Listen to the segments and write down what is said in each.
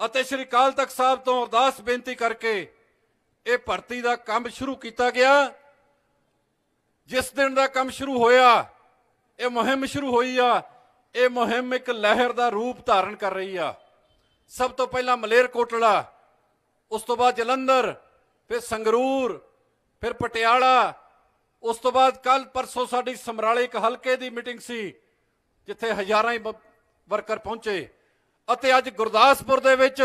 ਅਤੇ ਸ੍ਰੀ ਅਕਾਲ ਤਖਤ ਸਾਹਿਬ ਤੋਂ ਅਰਦਾਸ ਬੇਨਤੀ ਕਰਕੇ ਇਹ ਭਰਤੀ ਦਾ ਕੰਮ ਸ਼ੁਰੂ ਕੀਤਾ ਗਿਆ। ਜਿਸ ਦਿਨ ਦਾ ਕੰਮ ਸ਼ੁਰੂ ਹੋਇਆ, ਇਹ ਮੁਹਿੰਮ ਸ਼ੁਰੂ ਹੋਈ ਆ। ਇਹ ਮੁਹਿੰਮ ਇੱਕ ਲਹਿਰ ਦਾ ਰੂਪ ਧਾਰਨ ਕਰ ਰਹੀ ਆ। ਸਭ ਤੋਂ ਪਹਿਲਾਂ ਮਲੇਰਕੋਟਲਾ ਉਸ ਤੋਂ ਬਾਅਦ ਜਲੰਧਰ, ਫਿਰ ਸੰਗਰੂਰ, ਫਿਰ ਪਟਿਆਲਾ, ਉਸ ਤੋਂ ਬਾਅਦ ਕੱਲ ਪਰਸੋਂ ਸਾਡੀ ਸਮਰਾਲੇ ਇੱਕ ਹਲਕੇ ਦੀ ਮੀਟਿੰਗ ਸੀ, ਜਿੱਥੇ ਹਜ਼ਾਰਾਂ ਹੀ ਵਰਕਰ ਪਹੁੰਚੇ। ਅਤੇ ਅੱਜ ਗੁਰਦਾਸਪੁਰ ਦੇ ਵਿੱਚ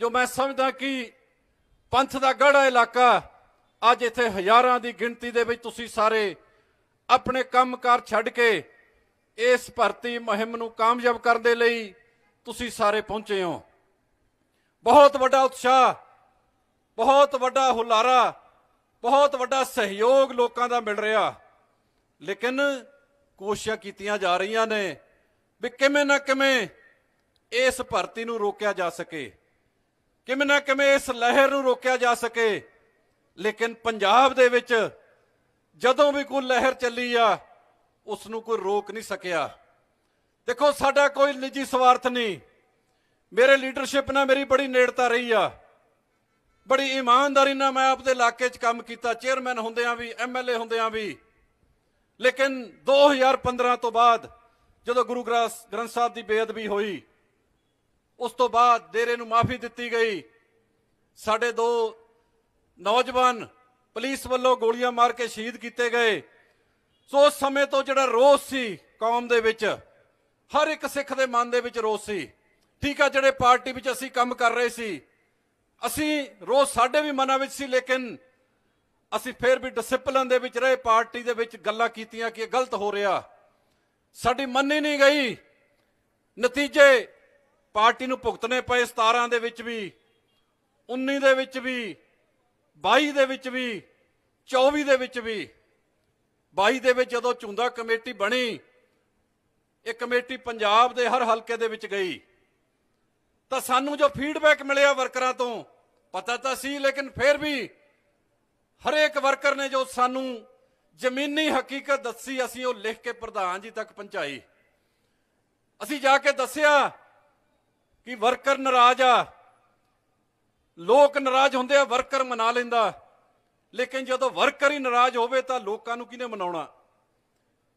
ਜੋ ਮੈਂ ਸਮਝਦਾ ਕਿ ਪੰਥ ਦਾ ਗੜਾ ਇਲਾਕਾ, ਅੱਜ ਇੱਥੇ ਹਜ਼ਾਰਾਂ ਦੀ ਗਿਣਤੀ ਦੇ ਵਿੱਚ ਤੁਸੀਂ ਸਾਰੇ ਆਪਣੇ ਕੰਮਕਾਰ ਛੱਡ ਕੇ ਇਸ ਭਰਤੀ ਮੁਹਿੰਮ ਨੂੰ ਕਾਮਯਾਬ ਕਰਨ ਦੇ ਲਈ ਤੁਸੀਂ ਸਾਰੇ ਪਹੁੰਚੇ ਹੋ। ਬਹੁਤ ਵੱਡਾ ਉਤਸ਼ਾਹ, ਬਹੁਤ ਵੱਡਾ ਹੁਲਾਰਾ, ਬਹੁਤ ਵੱਡਾ ਸਹਿਯੋਗ ਲੋਕਾਂ ਦਾ ਮਿਲ ਰਿਹਾ। ਲੇਕਿਨ ਕੋਸ਼ਿਸ਼ਾਂ ਕੀਤੀਆਂ ਜਾ ਰਹੀਆਂ ਨੇ ਵੀ ਕਿਵੇਂ ਨਾ ਕਿਵੇਂ ਇਸ ਭਰਤੀ ਨੂੰ ਰੋਕਿਆ ਜਾ ਸਕੇ। ਕਿਵੇਂ ਨਾ ਕਿਵੇਂ ਇਸ ਲਹਿਰ ਨੂੰ ਰੋਕਿਆ ਜਾ ਸਕੇ। ਲੇਕਿਨ ਪੰਜਾਬ ਦੇ ਵਿੱਚ ਜਦੋਂ ਵੀ ਕੋਈ ਲਹਿਰ ਚੱਲੀ ਆ, ਉਸ ਨੂੰ ਕੋਈ ਰੋਕ ਨਹੀਂ ਸਕਿਆ। ਦੇਖੋ, ਸਾਡਾ ਕੋਈ ਨਿੱਜੀ ਸਵਾਰਥ ਨਹੀਂ। ਮੇਰੇ ਲੀਡਰਸ਼ਿਪ ਨਾਲ ਮੇਰੀ ਬੜੀ ਨੇੜਤਾ ਰਹੀ ਆ। ਬੜੀ ਇਮਾਨਦਾਰੀ ਨਾਲ ਮੈਂ ਆਪਦੇ ਇਲਾਕੇ 'ਚ ਕੰਮ ਕੀਤਾ। ਚੇਅਰਮੈਨ ਹੁੰਦਿਆਂ ਵੀ ਐਮਐਲਏ ਹੁੰਦਿਆਂ ਵੀ। ਲੇਕਿਨ 2015 ਤੋਂ ਬਾਅਦ ਜਦੋਂ ਗੁਰੂ ਗ੍ਰੰਥ ਗ੍ਰੰਥ ਸਾਹਿਬ ਦੀ ਬੇਅਦਬੀ ਹੋਈ ਉਸ ਤੋਂ ਬਾਅਦ ਡੇਰੇ ਨੂੰ ਮਾਫੀ ਦਿੱਤੀ ਗਈ। ਸਾਡੇ ਦੋ ਨੌਜਵਾਨ ਪੁਲਿਸ ਵੱਲੋਂ ਗੋਲੀਆਂ ਮਾਰ ਕੇ ਸ਼ਹੀਦ ਕੀਤੇ ਗਏ। ਸੋ ਉਸ ਸਮੇਂ ਤੋਂ ਜਿਹੜਾ ਰੋਸ ਸੀ ਕੌਮ ਦੇ ਵਿੱਚ, ਹਰ ਇੱਕ ਸਿੱਖ ਦੇ ਮਨ ਦੇ ਵਿੱਚ ਰੋਸ ਸੀ। ਠੀਕ ਆ, ਜਿਹੜੇ ਪਾਰਟੀ ਵਿੱਚ ਅਸੀਂ ਕੰਮ ਕਰ ਰਹੇ ਸੀ, ਅਸੀਂ ਰੋਸ ਸਾਡੇ ਵੀ ਮਨਾਂ ਵਿੱਚ ਸੀ, ਲੇਕਿਨ ਅਸੀਂ ਫੇਰ ਵੀ ਡਿਸਪਲਨ ਦੇ ਵਿੱਚ ਰਹੇ, ਪਾਰਟੀ ਦੇ ਵਿੱਚ ਗੱਲਾਂ ਕੀਤੀਆਂ ਕਿ ਇਹ ਗਲਤ ਹੋ ਰਿਹਾ। ਸਾਡੀ ਮੰਨੀ ਨਹੀਂ ਗਈ। ਨਤੀਜੇ ਪਾਰਟੀ ਨੂੰ ਭੁਗਤਣੇ ਪਏ 17 ਦੇ ਵਿੱਚ ਵੀ 19 ਦੇ ਵਿੱਚ ਵੀ 22 ਦੇ ਵਿੱਚ ਵੀ 24 ਦੇ ਵਿੱਚ ਵੀ। 22 ਦੇ ਵਿੱਚ ਜਦੋਂ ਚੁੰਦਾ ਕਮੇਟੀ ਬਣੀ, ਇਹ ਕਮੇਟੀ ਪੰਜਾਬ ਦੇ ਹਰ ਹਲਕੇ ਦੇ ਵਿੱਚ ਗਈ। ਤਾਂ ਸਾਨੂੰ ਜੋ ਫੀਡਬੈਕ ਮਿਲਿਆ ਵਰਕਰਾਂ ਤੋਂ, ਪਤਾ ਤਾਂ ਸੀ, ਲੇਕਿਨ ਫਿਰ ਵੀ ਹਰੇਕ ਵਰਕਰ ਨੇ ਜੋ ਸਾਨੂੰ ਜ਼ਮੀਨੀ ਹਕੀਕਤ ਦੱਸੀ, ਅਸੀਂ ਉਹ ਲਿਖ ਕੇ ਪ੍ਰਧਾਨ ਜੀ ਤੱਕ ਪਹੁੰਚਾਈ। ਅਸੀਂ ਜਾ ਕੇ ਦੱਸਿਆ ਕਿ ਵਰਕਰ ਨਾਰਾਜ਼ ਆ। ਲੋਕ ਨਾਰਾਜ਼ ਹੁੰਦੇ ਆ, ਵਰਕਰ ਮਨਾ ਲੈਂਦਾ। ਲੇਕਿਨ ਜਦੋਂ ਵਰਕਰ ਹੀ ਨਾਰਾਜ਼ ਹੋਵੇ ਤਾਂ ਲੋਕਾਂ ਨੂੰ ਕਿਹਨੇ ਮਨਾਉਣਾ?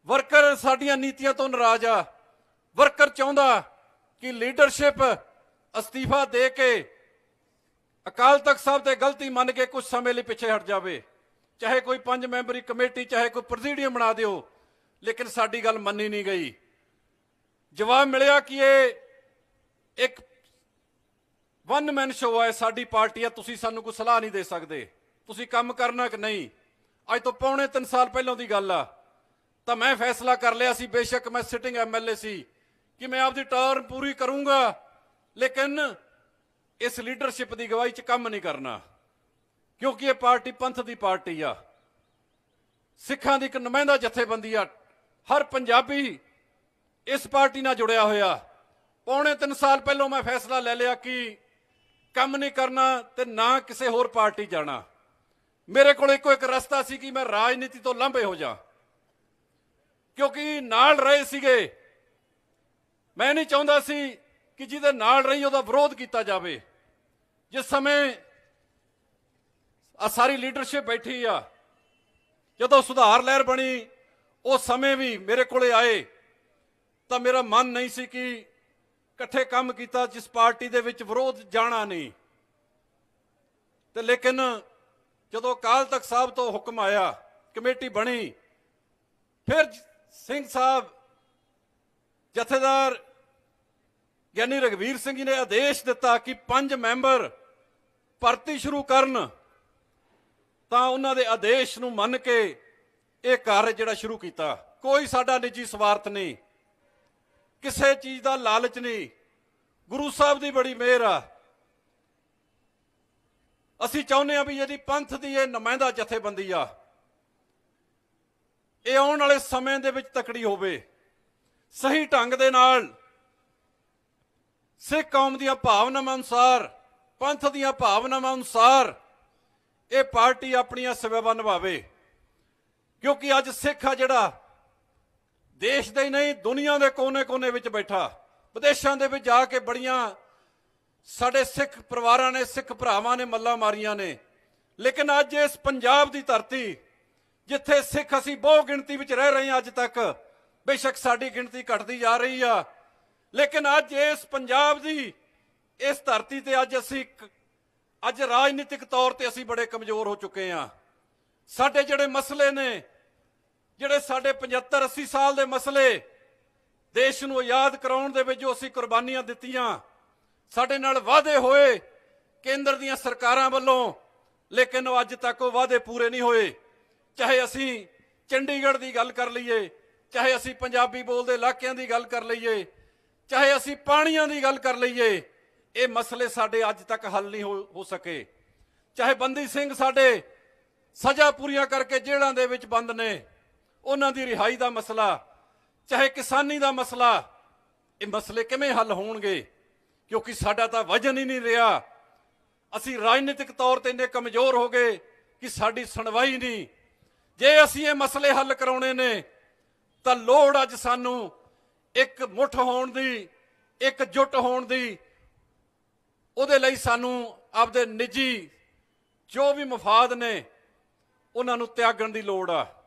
ਵਰਕਰ ਸਾਡੀਆਂ ਨੀਤੀਆਂ ਤੋਂ ਨਾਰਾਜ਼ ਆ। ਵਰਕਰ ਚਾਹੁੰਦਾ ਕਿ ਲੀਡਰਸ਼ਿਪ ਅਸਤੀਫਾ ਦੇ ਕੇ ਅਕਾਲ ਤਖਤ ਸਾਹਿਬ ਤੇ ਗਲਤੀ ਮੰਨ ਕੇ ਕੁਝ ਸਮੇਂ ਲਈ ਪਿੱਛੇ ਹਟ ਜਾਵੇ। ਚਾਹੇ ਕੋਈ ਪੰਜ ਮੈਂਬਰੀ ਕਮੇਟੀ, ਚਾਹੇ ਕੋਈ ਪ੍ਰੈਜ਼ੀਡੀਅਮ ਬਣਾ ਦਿਓ, ਲੇਕਿਨ ਸਾਡੀ ਗੱਲ ਮੰਨੀ ਨਹੀਂ ਗਈ। ਜਵਾਬ ਮਿਲਿਆ ਕਿ ਇਹ ਇੱਕ ਵਨ ਮੈਨ ਸ਼ੋ ਹੈ ਸਾਡੀ ਪਾਰਟੀ ਆ, ਤੁਸੀਂ ਸਾਨੂੰ ਕੋਈ ਸਲਾਹ ਨਹੀਂ ਦੇ ਸਕਦੇ। ਤੁਸੀਂ ਕੰਮ ਕਰਨਾ ਕਿ ਨਹੀਂ? ਅੱਜ ਤੋਂ ਪੌਣੇ 3 ਸਾਲ ਪਹਿਲਾਂ ਦੀ ਗੱਲ ਆ। ਤਾਂ ਮੈਂ ਫੈਸਲਾ ਕਰ ਲਿਆ ਸੀ, ਬੇਸ਼ੱਕ ਮੈਂ ਸਿਟਿੰਗ ਐਮਐਲਏ ਸੀ, ਕਿ ਮੈਂ ਆਪਦੀ ਟਰਮ ਪੂਰੀ ਕਰੂੰਗਾ, ਲੇਕਿਨ ਇਸ ਲੀਡਰਸ਼ਿਪ ਦੀ ਗਵਾਹੀ 'ਚ ਕੰਮ ਨਹੀਂ ਕਰਨਾ। ਕਿਉਂਕਿ ਇਹ ਪਾਰਟੀ ਪੰਥ ਦੀ ਪਾਰਟੀ ਆ। ਸਿੱਖਾਂ ਦੀ ਇੱਕ ਨੁਮਾਇੰਦਾ ਜਥੇਬੰਦੀ ਆ। ਹਰ ਪੰਜਾਬੀ ਇਸ ਪਾਰਟੀ ਨਾਲ ਜੁੜਿਆ ਹੋਇਆ। ਪੌਣੇ 3 ਸਾਲ ਪਹਿਲਾਂ ਮੈਂ ਫੈਸਲਾ ਲੈ ਲਿਆ ਕਿ ਕੰਮ ਨਹੀਂ ਕਰਨਾ ਤੇ ਨਾ ਕਿਸੇ ਹੋਰ ਪਾਰਟੀ ਜਾਣਾ। ਮੇਰੇ ਕੋਲ ਇੱਕੋ ਇੱਕ ਰਸਤਾ ਸੀ ਕਿ ਮੈਂ ਰਾਜਨੀਤੀ ਤੋਂ ਲਾਂਭੇ ਹੋ ਜਾ ਕਿਉਂਕਿ ਨਾਲ ਰਹੇ ਸੀਗੇ, ਮੈਂ ਨਹੀਂ ਚਾਹੁੰਦਾ ਸੀ ਕਿ ਜਿਹਦੇ ਨਾਲ ਰਹੀ ਉਹਦਾ ਵਿਰੋਧ ਕੀਤਾ ਜਾਵੇ। ਜਿਸ ਸਮੇਂ ਆ ਸਾਰੀ ਲੀਡਰਸ਼ਿਪ ਬੈਠੀ ਆ, ਜਦੋਂ ਸੁਧਾਰ ਲਹਿਰ ਬਣੀ ਉਹ ਸਮੇਂ ਵੀ ਮੇਰੇ ਕੋਲੇ ਆਏ, ਤਾਂ ਮੇਰਾ ਮਨ ਨਹੀਂ ਸੀ ਕਿ ਇਕੱਠੇ ਕੰਮ ਕੀਤਾ, ਜਿਸ ਪਾਰਟੀ ਦੇ ਵਿੱਚ ਵਿਰੋਧ ਜਾਣਾ ਨਹੀਂ। ਤੇ ਲੇਕਿਨ ਜਦੋਂ ਅਕਾਲ ਤਖਤ ਸਾਹਿਬ ਤੋਂ ਹੁਕਮ ਆਇਆ, ਕਮੇਟੀ ਬਣੀ, ਫਿਰ ਸਿੰਘ ਸਾਹਿਬ ਜਥੇਦਾਰ ਗਿਆਨੀ ਰਗਵੀਰ ਸਿੰਘ ਜੀ ਨੇ ਆਦੇਸ਼ ਦਿੱਤਾ ਕਿ ਪੰਜ ਮੈਂਬਰ ਭਰਤੀ ਸ਼ੁਰੂ ਕਰਨ। ਤਾਂ ਉਹਨਾਂ ਦੇ ਆਦੇਸ਼ ਨੂੰ ਮੰਨ ਕੇ ਇਹ ਕਾਰਜ ਜਿਹੜਾ ਸ਼ੁਰੂ ਕੀਤਾ। ਕੋਈ ਸਾਡਾ ਨਿੱਜੀ ਸਵਾਰਥ ਨਹੀਂ। ਕਿਸੇ ਚੀਜ਼ ਦਾ ਲਾਲਚ ਨਹੀਂ। ਗੁਰੂ ਸਾਹਿਬ ਦੀ ਬੜੀ ਮਿਹਰ ਆ। ਅਸੀਂ ਚਾਹੁੰਦੇ ਆ ਵੀ ਜਿਹੜੀ ਪੰਥ ਦੀ ਇਹ ਨੁਮਾਇੰਦਾ ਜਥੇਬੰਦੀ ਆ। ਇਹ ਆਉਣ ਵਾਲੇ ਸਮੇਂ ਦੇ ਵਿੱਚ ਤਕੜੀ ਹੋਵੇ। ਸਹੀ ਢੰਗ ਦੇ ਨਾਲ ਸਿੱਖ ਕੌਮ ਦੀਆਂ ਭਾਵਨਾਵਾਂ ਅਨੁਸਾਰ, ਪੰਥ ਦੀਆਂ ਭਾਵਨਾਵਾਂ ਅਨੁਸਾਰ ਇਹ ਪਾਰਟੀ ਆਪਣੀਆਂ ਸੇਵਾਵਾਂ ਨਿਭਾਵੇ। ਕਿਉਂਕਿ ਅੱਜ ਸਿੱਖ ਆ ਜਿਹੜਾ ਦੇਸ਼ ਦੇ ਨਹੀਂ, ਦੁਨੀਆ ਦੇ ਕੋਨੇ-ਕੋਨੇ ਵਿੱਚ ਬੈਠਾ। ਵਿਦੇਸ਼ਾਂ ਦੇ ਵਿੱਚ ਜਾ ਕੇ ਬੜੀਆਂ ਸਾਡੇ ਸਿੱਖ ਪਰਿਵਾਰਾਂ ਨੇ, ਸਿੱਖ ਭਰਾਵਾਂ ਨੇ ਮੱਲਾ ਮਾਰੀਆਂ ਨੇ। ਲੇਕਿਨ ਅੱਜ ਇਸ ਪੰਜਾਬ ਦੀ ਧਰਤੀ, ਜਿੱਥੇ ਸਿੱਖ ਅਸੀਂ ਬਹੁ ਗਿਣਤੀ ਵਿੱਚ ਰਹਿ ਰਹੇ ਹਾਂ ਅੱਜ ਤੱਕ, ਬੇਸ਼ੱਕ ਸਾਡੀ ਗਿਣਤੀ ਘਟਦੀ ਜਾ ਰਹੀ ਆ। ਲੇਕਿਨ ਅੱਜ ਇਸ ਪੰਜਾਬ ਦੀ, ਇਸ ਧਰਤੀ ਤੇ ਅੱਜ ਅਸੀਂ ਅੱਜ ਰਾਜਨੀਤਿਕ ਤੌਰ ਤੇ ਅਸੀਂ ਬੜੇ ਕਮਜ਼ੋਰ ਹੋ ਚੁੱਕੇ ਹਾਂ। ਸਾਡੇ ਜਿਹੜੇ ਮਸਲੇ ਨੇ ਜਿਹੜੇ ਸਾਡੇ 75 80 ਸਾਲ ਦੇ ਮਸਲੇ ਦੇਸ਼ ਨੂੰ ਆਜ਼ਾਦ ਕਰਾਉਣ ਦੇ ਵਿੱਚ ਜੋ ਅਸੀਂ ਕੁਰਬਾਨੀਆਂ ਦਿੱਤੀਆਂ, ਸਾਡੇ ਨਾਲ ਵਾਅਦੇ ਹੋਏ, ਕੇਂਦਰ ਦੀਆਂ ਸਰਕਾਰਾਂ ਵੱਲੋਂ, ਲੇਕਿਨ ਉਹ ਅੱਜ ਤੱਕ ਉਹ ਵਾਅਦੇ ਪੂਰੇ ਨਹੀਂ ਹੋਏ। ਚਾਹੇ ਅਸੀਂ ਚੰਡੀਗੜ੍ਹ ਦੀ ਗੱਲ ਕਰ ਲਈਏ, ਚਾਹੇ ਅਸੀਂ ਪੰਜਾਬੀ ਬੋਲਦੇ ਇਲਾਕਿਆਂ ਦੀ ਗੱਲ ਕਰ ਲਈਏ, ਚਾਹੇ ਅਸੀਂ ਪਾਣੀਆਂ ਦੀ ਗੱਲ ਕਰ ਲਈਏ, ਇਹ ਮਸਲੇ ਸਾਡੇ ਅੱਜ ਤੱਕ ਹੱਲ ਨਹੀਂ ਹੋ ਹੋ ਸਕੇ। ਚਾਹੇ ਬੰਦੀ ਸਿੰਘ ਸਾਡੇ ਸਜ਼ਾ ਪੂਰੀਆਂ ਕਰਕੇ ਜੇਲ੍ਹਾਂ ਦੇ ਵਿੱਚ ਬੰਦ ਨੇ ਉਹਨਾਂ ਦੀ ਰਿਹਾਈ ਦਾ ਮਸਲਾ, ਚਾਹੇ ਕਿਸਾਨੀ ਦਾ ਮਸਲਾ, ਇਹ ਮਸਲੇ ਕਿਵੇਂ ਹੱਲ ਹੋਣਗੇ? ਕਿਉਂਕਿ ਸਾਡਾ ਤਾਂ ਵਜਨ ਹੀ ਨਹੀਂ ਰਿਹਾ। ਅਸੀਂ ਰਾਜਨੀਤਿਕ ਤੌਰ ਤੇ ਇੰਨੇ ਕਮਜ਼ੋਰ ਹੋ ਗਏ ਕਿ ਸਾਡੀ ਸੁਣਵਾਈ ਨਹੀਂ। ਜੇ ਅਸੀਂ ਇਹ ਮਸਲੇ ਹੱਲ ਕਰਾਉਣੇ ਨੇ, ਤਾਂ ਲੋੜ ਅੱਜ ਸਾਨੂੰ ਇੱਕ ਮੁੱਠ ਹੋਣ ਦੀ, ਇੱਕ ਜੁੱਟ ਹੋਣ ਦੀ, ਉਹਦੇ ਲਈ ਸਾਨੂੰ ਆਪਦੇ ਨਿੱਜੀ ਜੋ ਵੀ ਮਫਾਦ ਨੇ, ਉਹਨਾਂ ਨੂੰ ਤਿਆਗਣ ਦੀ ਲੋੜ ਆ।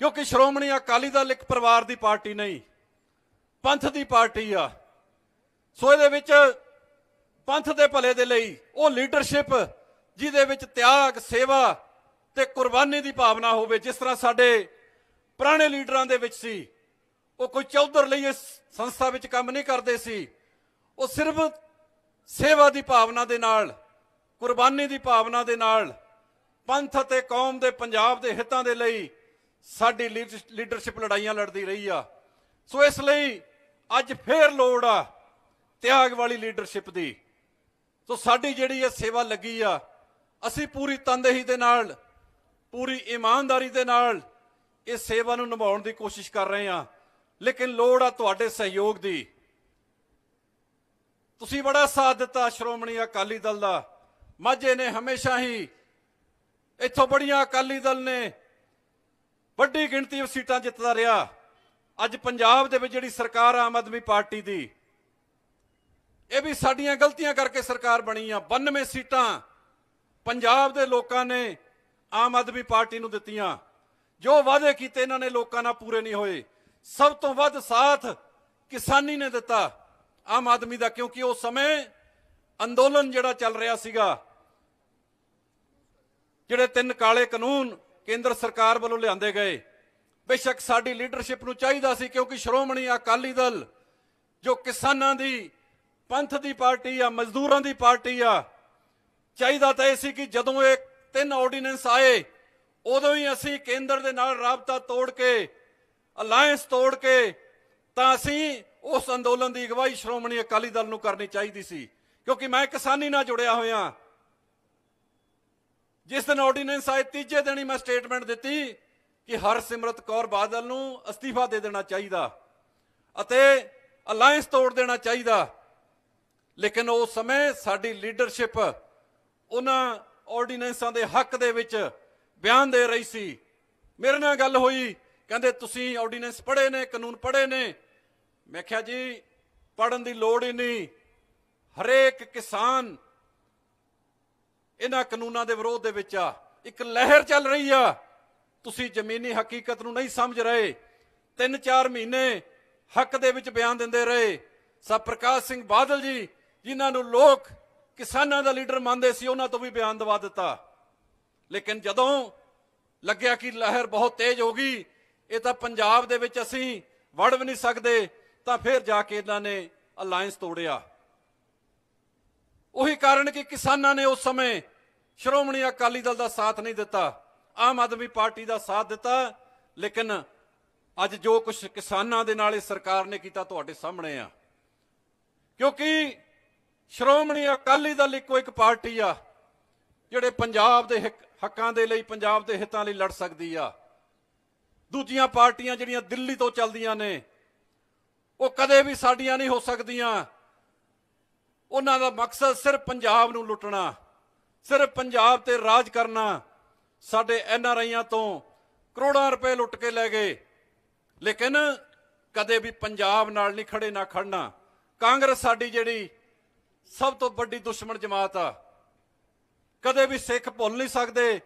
ਕਿਉਂਕਿ ਸ਼੍ਰੋਮਣੀ ਅਕਾਲੀ ਦਲ ਇੱਕ ਪਰਿਵਾਰ ਦੀ ਪਾਰਟੀ ਨਹੀਂ, ਪੰਥ ਦੀ ਪਾਰਟੀ ਆ। ਸੋ ਇਹਦੇ ਵਿੱਚ ਪੰਥ ਦੇ ਭਲੇ ਦੇ ਲਈ ਉਹ ਲੀਡਰਸ਼ਿਪ, ਜਿਹਦੇ ਵਿੱਚ ਤਿਆਗ, ਸੇਵਾ ਤੇ ਕੁਰਬਾਨੀ ਦੀ ਭਾਵਨਾ ਹੋਵੇ, ਜਿਸ ਤਰ੍ਹਾਂ ਸਾਡੇ ਪੁਰਾਣੇ ਲੀਡਰਾਂ ਦੇ ਵਿੱਚ ਸੀ। ਉਹ ਕੋਈ ਚੌਧਰ ਲਈ ਇਸ ਸੰਸਥਾ ਵਿੱਚ ਕੰਮ ਨਹੀਂ ਕਰਦੇ ਸੀ। ਉਹ ਸਿਰਫ ਸੇਵਾ ਦੀ ਭਾਵਨਾ ਦੇ ਨਾਲ, ਕੁਰਬਾਨੀ ਦੀ ਭਾਵਨਾ ਦੇ ਨਾਲ ਪੰਥ ਅਤੇ ਕੌਮ ਦੇ ਪੰਜਾਬ ਦੇ ਹਿੱਤਾਂ ਦੇ ਲਈ ਸਾਡੀ ਲੀਡਰ- ਲੀਡਰਸ਼ਿਪ ਲੜਾਈਆਂ ਲੜਦੀ ਰਹੀ ਆ। ਸੋ ਇਸ ਲਈ ਅੱਜ ਫੇਰ ਲੋੜ ਆ ਤਿਆਗ ਵਾਲੀ ਲੀਡਰਸ਼ਿਪ ਦੀ। ਸੋ ਸਾਡੀ ਜਿਹੜੀ ਇਹ ਸੇਵਾ ਲੱਗੀ ਆ, ਅਸੀਂ ਪੂਰੀ ਤਨਦੇਹੀ ਦੇ ਨਾਲ, ਪੂਰੀ ਇਮਾਨਦਾਰੀ ਦੇ ਨਾਲ ਇਹ ਸੇਵਾ ਨੂੰ ਨਿਭਾਉਣ ਦੀ ਕੋਸ਼ਿਸ਼ ਕਰ ਰਹੇ ਹਾਂ ਲੇਕਿਨ ਲੋੜ ਆ ਤੁਹਾਡੇ ਸਹਿਯੋਗ ਦੀ। ਤੁਸੀਂ ਬੜਾ ਸਾਥ ਦਿੱਤਾ ਸ਼੍ਰੋਮਣੀ ਅਕਾਲੀ ਦਲ ਦਾ। ਮਾਝੇ ਨੇ ਹਮੇਸ਼ਾ ਹੀ ਇੱਥੋਂ ਬੜੀਆਂ ਅਕਾਲੀ ਦਲ ਨੇ ਵੱਡੀ ਗਿਣਤੀ ਵਿੱਚ ਸੀਟਾਂ ਜਿੱਤਦਾ ਰਿਹਾ। ਅੱਜ ਪੰਜਾਬ ਦੇ ਵਿੱਚ ਜਿਹੜੀ ਸਰਕਾਰ ਆਮ ਆਦਮੀ ਪਾਰਟੀ ਦੀ, ਇਹ ਵੀ ਸਾਡੀਆਂ ਗਲਤੀਆਂ ਕਰਕੇ ਸਰਕਾਰ ਬਣੀ ਆ। 92 ਸੀਟਾਂ ਪੰਜਾਬ ਦੇ ਲੋਕਾਂ ਨੇ ਆਮ ਆਦਮੀ ਪਾਰਟੀ ਨੂੰ ਦਿੱਤੀਆਂ। ਜੋ ਵਾਅਦੇ ਕੀਤੇ ਇਹਨਾਂ ਨੇ ਲੋਕਾਂ ਨਾਲ ਪੂਰੇ ਨਹੀਂ ਹੋਏ। ਸਭ ਤੋਂ ਵੱਧ ਸਾਥ ਕਿਸਾਨੀ ਨੇ ਦਿੱਤਾ ਆਮ ਆਦਮੀ ਦਾ, ਕਿਉਂਕਿ ਉਸ ਸਮੇਂ ਅੰਦੋਲਨ ਜਿਹੜਾ ਚੱਲ ਰਿਹਾ ਸੀਗਾ, ਜਿਹੜੇ ਤਿੰਨ ਕਾਲੇ ਕਾਨੂੰਨ ਕੇਂਦਰ ਸਰਕਾਰ ਵੱਲੋਂ ਲਿਆਂਦੇ ਗਏ। ਬੇਸ਼ੱਕ ਸਾਡੀ ਲੀਡਰਸ਼ਿਪ ਨੂੰ ਚਾਹੀਦਾ ਸੀ ਕਿਉਂਕਿ ਸ਼੍ਰੋਮਣੀ ਅਕਾਲੀ ਦਲ, ਜੋ ਕਿਸਾਨਾਂ ਦੀ, ਪੰਥ ਦੀ ਪਾਰਟੀ ਆ, ਮਜ਼ਦੂਰਾਂ ਦੀ ਪਾਰਟੀ ਆ, ਚਾਹੀਦਾ ਤਾਂ ਇਹ ਸੀ ਕਿ ਜਦੋਂ ਇਹ ਤਿੰਨ ਆਰਡੀਨੈਂਸ ਆਏ, ਉਦੋਂ ਹੀ ਅਸੀਂ ਕੇਂਦਰ ਦੇ ਨਾਲ ਰਾਬਤਾ ਤੋੜ ਕੇ ਅਲਾਈਅੰਸ ਤੋੜ ਕੇ, ਤਾਂ ਅਸੀਂ ਉਸ ਅੰਦੋਲਨ ਦੀ ਅਗਵਾਈ ਸ਼੍ਰੋਮਣੀ ਅਕਾਲੀ ਦਲ ਨੂੰ ਕਰਨੀ ਚਾਹੀਦੀ ਸੀ। ਕਿਉਂਕਿ ਮੈਂ ਕਿਸਾਨੀ ਨਾਲ ਜੁੜਿਆ ਹੋਇਆ। ਜਿਸ ਦਿਨ ਆਰਡੀਨੈਂਸ ਆਏ, ਤੀਜੇ ਦਿਨ ਹੀ ਮੈਂ ਸਟੇਟਮੈਂਟ ਦਿੱਤੀ ਕਿ ਹਰਸਿਮਰਤ ਕੌਰ ਬਾਦਲ ਨੂੰ ਅਸਤੀਫਾ ਦੇ ਦੇਣਾ ਚਾਹੀਦਾ ਅਤੇ ਅਲਾਈਅੰਸ ਤੋੜ ਦੇਣਾ ਚਾਹੀਦਾ। ਲੇਕਿਨ ਉਸ ਸਮੇਂ ਸਾਡੀ ਲੀਡਰਸ਼ਿਪ ਉਹਨਾਂ ਆਰਡੀਨੈਂਸਾਂ ਦੇ ਹੱਕ ਦੇ ਵਿੱਚ ਬਿਆਨ ਦੇ ਰਹੀ ਸੀ। ਮੇਰੇ ਨਾਲ ਗੱਲ ਹੋਈ, ਕਹਿੰਦੇ, ਤੁਸੀਂ ਆਰਡੀਨੈਂਸ ਪੜ੍ਹੇ ਨੇ, ਕਾਨੂੰਨ ਪੜ੍ਹੇ ਨੇ। ਮੈਂ ਕਿਹਾ, ਜੀ ਪੜਨ ਦੀ ਲੋੜ ਹੀ ਨਹੀਂ। ਹਰੇਕ ਕਿਸਾਨ ਇਹਨਾਂ ਕਾਨੂੰਨਾਂ ਦੇ ਵਿਰੋਧ ਦੇ ਵਿੱਚ ਆ। ਇੱਕ ਲਹਿਰ ਚੱਲ ਰਹੀ ਆ। ਤੁਸੀਂ ਜ਼ਮੀਨੀ ਹਕੀਕਤ ਨੂੰ ਨਹੀਂ ਸਮਝ ਰਹੇ। ਤਿੰਨ ਚਾਰ ਮਹੀਨੇ ਹੱਕ ਦੇ ਵਿੱਚ ਬਿਆਨ ਦਿੰਦੇ ਰਹੇ। ਸਭ ਪ੍ਰਕਾਸ਼ ਸਿੰਘ ਬਾਦਲ ਜੀ, ਜਿਨ੍ਹਾਂ ਨੂੰ ਲੋਕ ਕਿਸਾਨਾਂ ਦਾ ਲੀਡਰ ਮੰਨਦੇ ਸੀ, ਉਹਨਾਂ ਤੋਂ ਵੀ ਬਿਆਨ ਦਵਾ ਦਿੱਤਾ। ਲੇਕਿਨ ਜਦੋਂ ਲੱਗਿਆ ਕਿ ਲਹਿਰ ਬਹੁਤ ਤੇਜ਼ ਹੋ ਗਈ, ਇਹ ਤਾਂ ਪੰਜਾਬ ਦੇ ਵਿੱਚ ਅਸੀਂ ਵੜ ਵੀ ਨਹੀਂ ਸਕਦੇ, ਤਾਂ ਫਿਰ ਜਾ ਕੇ ਇਹਨਾਂ ਨੇ ਅਲਾਈਅੰਸ ਤੋੜਿਆ। ਉਹੀ ਕਾਰਨ ਕਿ ਕਿਸਾਨਾਂ ਨੇ ਉਸ ਸਮੇਂ ਸ਼੍ਰੋਮਣੀ ਅਕਾਲੀ ਦਲ ਦਾ ਸਾਥ ਨਹੀਂ ਦਿੱਤਾ, ਆਮ ਆਦਮੀ ਪਾਰਟੀ ਦਾ ਸਾਥ ਦਿੱਤਾ, ਲੇਕਿਨ ਅੱਜ ਜੋ ਕੁਝ ਕਿਸਾਨਾਂ ਦੇ ਨਾਲ ਇਹ ਸਰਕਾਰ ਨੇ ਕੀਤਾ ਤੁਹਾਡੇ ਸਾਹਮਣੇ ਆ। ਕਿਉਂਕਿ ਸ਼੍ਰੋਮਣੀ ਅਕਾਲੀ ਦਲ ਇੱਕੋ ਇੱਕ ਪਾਰਟੀ ਆ, ਜਿਹੜੇ ਪੰਜਾਬ ਦੇ ਹਿੱਕ- ਹੱਕਾਂ ਦੇ ਲਈ, ਪੰਜਾਬ ਦੇ ਹਿੱਤਾਂ ਲਈ ਲੜ ਸਕਦੀ ਆ। ਦੂਜੀਆਂ ਪਾਰਟੀਆਂ ਜਿਹੜੀਆਂ ਦਿੱਲੀ ਤੋਂ ਚੱਲਦੀਆਂ ਨੇ, ਉਹ ਕਦੇ ਵੀ ਸਾਡੀਆਂ ਨਹੀਂ ਹੋ ਸਕਦੀਆਂ। ਉਹਨਾਂ ਦਾ ਮਕਸਦ ਸਿਰਫ ਪੰਜਾਬ ਨੂੰ ਲੁੱਟਣਾ। ਸਿਰਫ ਪੰਜਾਬ ਤੇ ਰਾਜ ਕਰਨਾ ਸਾਡੇ ਐਨ ਆਰ ਆਈਆਂ ਤੋਂ ਕਰੋੜਾਂ ਰੁਪਏ ਲੁੱਟ ਕੇ ਲੈ ਗਏ। ਲੇਕਿਨ ਕਦੇ ਵੀ ਪੰਜਾਬ ਨਾਲ ਨਹੀਂ ਖੜੇ ਨਾ ਖੜਨਾ ਕਾਂਗਰਸ ਸਾਡੀ ਜਿਹੜੀ ਸਭ ਤੋਂ ਵੱਡੀ ਦੁਸ਼ਮਣ ਜਮਾਤ ਆ। ਕਦੇ ਵੀ ਸਿੱਖ ਭੁੱਲ ਨਹੀਂ ਸਕਦੇ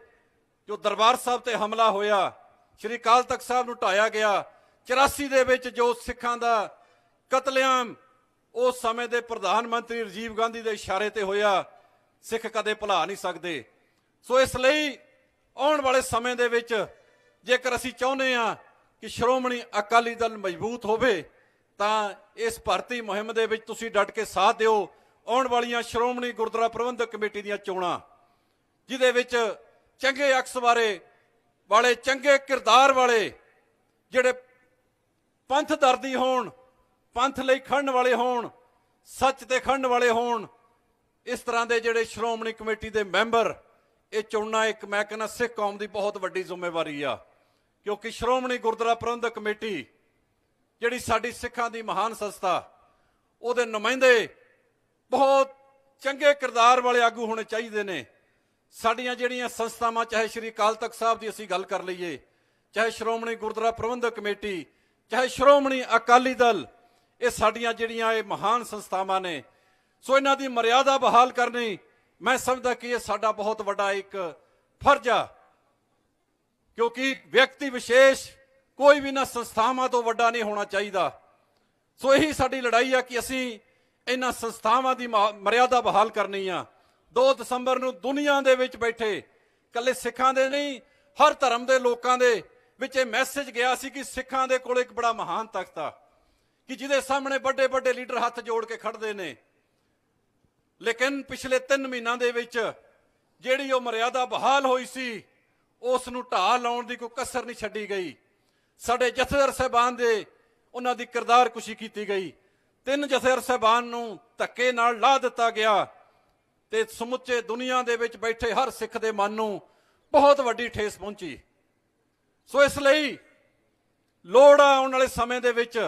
ਜੋ ਦਰਬਾਰ ਸਾਹਿਬ ਤੇ ਹਮਲਾ ਹੋਇਆ। ਸ਼੍ਰੀ ਅਕਾਲ ਤਖਤ ਸਾਹਿਬ ਨੂੰ ਢਾਇਆ ਗਿਆ। 84 ਦੇ ਵਿੱਚ ਜੋ ਸਿੱਖਾਂ ਦਾ ਕਤਲੇਆਮ ਉਸ ਸਮੇਂ ਦੇ ਪ੍ਰਧਾਨ ਮੰਤਰੀ ਰਾਜੀਵ ਗਾਂਧੀ ਦੇ ਇਸ਼ਾਰੇ ਤੇ ਹੋਇਆ। ਸਿੱਖ ਕਦੇ ਭੁਲਾ ਨਹੀਂ ਸਕਦੇ। ਸੋ ਇਸ ਲਈ ਆਉਣ ਵਾਲੇ ਸਮੇਂ ਦੇ ਵਿੱਚ ਜੇਕਰ ਅਸੀਂ ਚਾਹੁੰਦੇ ਆ ਕਿ ਸ਼੍ਰੋਮਣੀ ਅਕਾਲੀ ਦਲ ਮਜ਼ਬੂਤ ਹੋਵੇ, ਤਾਂ ਇਸ ਭਰਤੀ ਮੁਹਿੰਮ ਦੇ ਵਿੱਚ ਤੁਸੀਂ ਡਟ ਕੇ ਸਾਥ ਦਿਓ। ਆਉਣ ਵਾਲੀਆਂ ਸ਼੍ਰੋਮਣੀ ਗੁਰਦੁਆਰਾ ਪ੍ਰਬੰਧਕ ਕਮੇਟੀ ਦੀਆਂ ਚੋਣਾਂ, ਜਿਹਦੇ ਵਿੱਚ ਚੰਗੇ ਅਕਸ ਬਾਰੇ ਵਾਲੇ, ਚੰਗੇ ਕਿਰਦਾਰ ਵਾਲੇ ਜਿਹੜੇ ਪੰਥ ਦਰਦੀ ਹੋਣ, ਪੰਥ ਲਈ ਖੜਨ ਵਾਲੇ ਹੋਣ, ਸੱਚ ਤੇ ਖੜਨ ਵਾਲੇ ਹੋਣ ਇਸ ਤਰ੍ਹਾਂ ਦੇ ਜਿਹੜੇ ਸ਼੍ਰੋਮਣੀ ਕਮੇਟੀ ਦੇ ਮੈਂਬਰ, ਇਹ ਚੁਣਨਾ ਇੱਕ, ਮੈਂ ਕਹਿੰਦਾ ਸਿੱਖ ਕੌਮ ਦੀ ਬਹੁਤ ਵੱਡੀ ਜ਼ਿੰਮੇਵਾਰੀ ਆ। ਕਿਉਂਕਿ ਸ਼੍ਰੋਮਣੀ ਗੁਰਦੁਆਰਾ ਪ੍ਰਬੰਧਕ ਕਮੇਟੀ, ਜਿਹੜੀ ਸਾਡੀ ਸਿੱਖਾਂ ਦੀ ਮਹਾਨ ਸੰਸਥਾ, ਉਹਦੇ ਨੁਮਾਇੰਦੇ ਬਹੁਤ ਚੰਗੇ ਕਿਰਦਾਰ ਵਾਲੇ ਆਗੂ ਹੋਣੇ ਚਾਹੀਦੇ ਨੇ। ਸਾਡੀਆਂ ਜਿਹੜੀਆਂ ਸੰਸਥਾਵਾਂ, ਚਾਹੇ ਸ਼੍ਰੀ ਅਕਾਲ ਤਖਤ ਸਾਹਿਬ ਦੀ ਅਸੀਂ ਗੱਲ ਕਰ ਲਈਏ, ਚਾਹੇ ਸ਼੍ਰੋਮਣੀ ਗੁਰਦੁਆਰਾ ਪ੍ਰਬੰਧਕ ਕਮੇਟੀ, ਚਾਹੇ ਸ਼੍ਰੋਮਣੀ ਅਕਾਲੀ ਦਲ, ਇਹ ਸਾਡੀਆਂ ਜਿਹੜੀਆਂ ਇਹ ਮਹਾਨ ਸੰਸਥਾਵਾਂ ਨੇ ਸੋ ਇਹਨਾਂ ਦੀ ਮਰਿਆਦਾ ਬਹਾਲ ਕਰਨੀ ਮੈਂ ਸਮਝਦਾ ਕਿ ਇਹ ਸਾਡਾ ਬਹੁਤ ਵੱਡਾ ਇੱਕ ਫਰਜ਼ ਆ। ਕਿਉਂਕਿ ਵਿਅਕਤੀ ਵਿਸ਼ੇਸ਼ ਕੋਈ ਵੀ ਨਾ ਸੰਸਥਾਵਾਂ ਤੋਂ ਵੱਡਾ ਨਹੀਂ ਹੋਣਾ ਚਾਹੀਦਾ। ਸੋ ਇਹੀ ਸਾਡੀ ਲੜਾਈ ਆ ਕਿ ਅਸੀਂ ਇਹਨਾਂ ਸੰਸਥਾਵਾਂ ਦੀ ਮਾ- ਮਰਿਆਦਾ ਬਹਾਲ ਕਰਨੀ ਆ। 2 ਦਸੰਬਰ ਨੂੰ ਦੁਨੀਆ ਦੇ ਵਿੱਚ ਬੈਠੇ ਕੱਲੇ ਸਿੱਖਾਂ ਦੇ ਨਹੀਂ, ਹਰ ਧਰਮ ਦੇ ਲੋਕਾਂ ਦੇ ਵਿੱਚ ਇਹ ਮੈਸੇਜ ਗਿਆ ਸੀ ਕਿ ਸਿੱਖਾਂ ਦੇ ਕੋਲ ਇੱਕ ਬੜਾ ਮਹਾਨ ਤਖਤ ਆ। ਕਿ ਜਿਹਦੇ ਸਾਹਮਣੇ ਵੱਡੇ ਵੱਡੇ ਲੀਡਰ ਹੱਥ ਜੋੜ ਕੇ ਖੜਦੇ ਨੇ ਲੇਕਿਨ ਪਿਛਲੇ 3 ਮਹੀਨਿਆਂ ਦੇ ਵਿੱਚ ਜਿਹੜੀ ਉਹ ਮਰਿਆਦਾ ਬਹਾਲ ਹੋਈ ਸੀ, ਉਸ ਨੂੰ ਢਾਹ ਲਾਉਣ ਦੀ ਕੋਈ ਕਸਰ ਨਹੀਂ ਛੱਡੀ ਗਈ। ਸਾਡੇ ਜਥੇਦਾਰ ਸਾਹਿਬਾਨ ਦੇ ਉਹਨਾਂ ਦੀ ਕਿਰਦਾਰ ਕੁਸ਼ੀ ਕੀਤੀ ਗਈ। ਤਿੰਨ ਜਥੇਦਾਰ ਸਾਹਿਬਾਨ ਨੂੰ ਧੱਕੇ ਨਾਲ ਲਾ ਦਿੱਤਾ ਗਿਆ ਤੇ ਸਮੁੱਚੇ ਦੁਨੀਆ ਦੇ ਵਿੱਚ ਬੈਠੇ ਹਰ ਸਿੱਖ ਦੇ ਮਨ ਨੂੰ ਬਹੁਤ ਵੱਡੀ ਠੇਸ ਪਹੁੰਚੀ। ਸੋ ਇਸ ਲਈ ਲੋੜ ਆ ਆਉਣ ਵਾਲੇ ਸਮੇਂ ਦੇ ਵਿੱਚ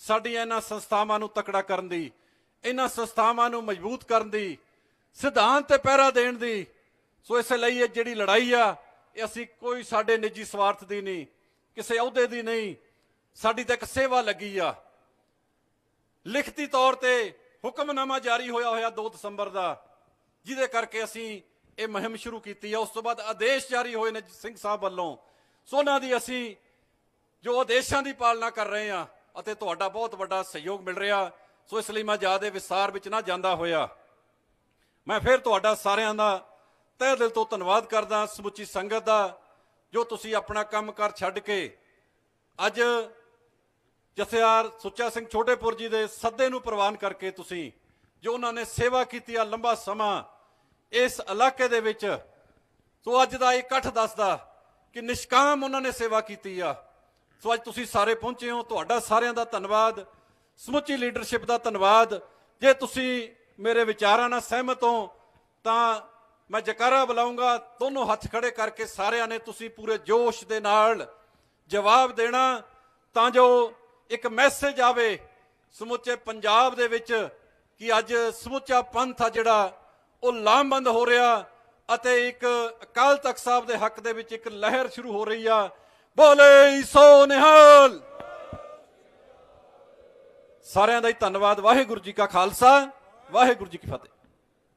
ਸਾਡੀਆਂ ਇਹਨਾਂ ਸੰਸਥਾਵਾਂ ਨੂੰ ਤਕੜਾ ਕਰਨ ਦੀ ਇਹਨਾਂ ਸੰਸਥਾਵਾਂ ਨੂੰ ਮਜ਼ਬੂਤ ਕਰਨ ਦੀ, ਸਿਧਾਂਤ ਤੇ ਪਹਿਰਾ ਦੇਣ ਦੀ। ਸੋ ਇਸ ਲਈ ਇਹ ਜਿਹੜੀ ਲੜਾਈ ਆ, ਇਹ ਅਸੀਂ ਕੋਈ ਸਾਡੇ ਨਿੱਜੀ ਸਵਾਰਥ ਦੀ ਨਹੀਂ, ਕਿਸੇ ਅਹੁਦੇ ਦੀ ਨਹੀਂ, ਸਾਡੀ ਤਾਂ ਇੱਕ ਸੇਵਾ ਲੱਗੀ ਆ। ਲਿਖਤੀ ਤੌਰ ਤੇ ਹੁਕਮਨਾਮਾ ਜਾਰੀ ਹੋਇਆ ਹੋਇਆ 2 ਦਸੰਬਰ ਦਾ, ਜਿਹਦੇ ਕਰਕੇ ਅਸੀਂ ਇਹ ਮੁਹਿੰਮ ਸ਼ੁਰੂ ਕੀਤੀ ਆ। ਉਸ ਤੋਂ ਬਾਅਦ ਆਦੇਸ਼ ਜਾਰੀ ਹੋਏ ਨੇ ਸਿੰਘ ਸਾਹਿਬ ਵੱਲੋਂ। ਸੋ ਉਹਨਾਂ ਦੀ ਅਸੀਂ ਜੋ ਆਦੇਸ਼ਾਂ ਦੀ ਪਾਲਣਾ ਕਰ ਰਹੇ ਆ, ਅਤੇ ਤੁਹਾਡਾ ਬਹੁਤ ਵੱਡਾ ਸਹਿਯੋਗ ਮਿਲ ਰਿਹਾ। ਸੋ ਇਸ ਲਈ ਮੈਂ ਜ਼ਿਆਦਾ ਵਿਸਤਾਰ ਵਿੱਚ ਨਾ ਜਾਂਦਾ ਹੋਇਆ। ਮੈਂ ਫਿਰ ਤੁਹਾਡਾ ਸਾਰਿਆਂ ਦਾ ਤਹਿ ਦਿਲ ਤੋਂ ਧੰਨਵਾਦ ਕਰਦਾ, ਸਮੁੱਚੀ ਸੰਗਤ ਦਾ, ਜੋ ਤੁਸੀਂ ਆਪਣਾ ਕੰਮ ਕਰ ਛੱਡ ਕੇ ਅੱਜ ਜਥੇਦਾਰ ਸੁੱਚਾ ਸਿੰਘ ਛੋਟੇਪੁਰ ਜੀ ਦੇ ਸੱਦੇ ਨੂੰ ਪ੍ਰਵਾਨ ਕਰਕੇ ਤੁਸੀਂ, ਜੋ ਉਹਨਾਂ ਨੇ ਸੇਵਾ ਕੀਤੀ ਆ ਲੰਬਾ ਸਮਾਂ ਇਸ ਇਲਾਕੇ ਦੇ ਵਿੱਚ, ਸੋ ਅੱਜ ਦਾ ਇਹ ਇਕੱਠ ਦੱਸਦਾ ਕਿ ਨਿਸ਼ਕਾਮ ਉਹਨਾਂ ਨੇ ਸੇਵਾ ਕੀਤੀ ਆ। ਸੋ ਅੱਜ ਤੁਸੀਂ ਸਾਰੇ ਪਹੁੰਚੇ ਹੋ, ਤੁਹਾਡਾ ਸਾਰਿਆਂ ਦਾ ਧੰਨਵਾਦ। ਸਮੁੱਚੀ ਲੀਡਰਸ਼ਿਪ ਦਾ ਧੰਨਵਾਦ। ਜੇ ਤੁਸੀਂ ਮੇਰੇ ਵਿਚਾਰਾਂ ਨਾਲ ਸਹਿਮਤ ਹੋ, ਤਾਂ ਮੈਂ ਜਕਾਰਾ ਬੁਲਾਉਂਗਾ ਦੋਨੋਂ ਹੱਥ ਖੜੇ ਕਰਕੇ ਸਾਰਿਆਂ ਨੇ ਤੁਸੀਂ ਪੂਰੇ ਜੋਸ਼ ਦੇ ਨਾਲ ਜਵਾਬ ਦੇਣਾ, ਤਾਂ ਜੋ ਇੱਕ ਮੈਸੇਜ ਆਵੇ ਸਮੁੱਚੇ ਪੰਜਾਬ ਦੇ ਵਿੱਚ ਕਿ ਅੱਜ ਸਮੁੱਚਾ ਪੰਥ ਆ ਜਿਹੜਾ, ਉਹ ਲਾਮਬੰਦ ਹੋ ਰਿਹਾ ਅਤੇ ਇੱਕ ਅਕਾਲ ਤਖਤ ਸਾਹਿਬ ਦੇ ਹੱਕ ਦੇ ਵਿੱਚ ਇੱਕ ਲਹਿਰ ਸ਼ੁਰੂ ਹੋ ਰਹੀ ਆ। ਬੋਲੇ ਸੋ ਨਿਹਾਲ! ਸਾਰਿਆਂ ਦਾ ਹੀ ਧੰਨਵਾਦ। ਵਾਹਿਗੁਰੂ ਜੀ ਕਾ ਖਾਲਸਾ ਵਾਹਿਗੁਰੂ ਜੀ ਕੀ ਫਤਿਹ।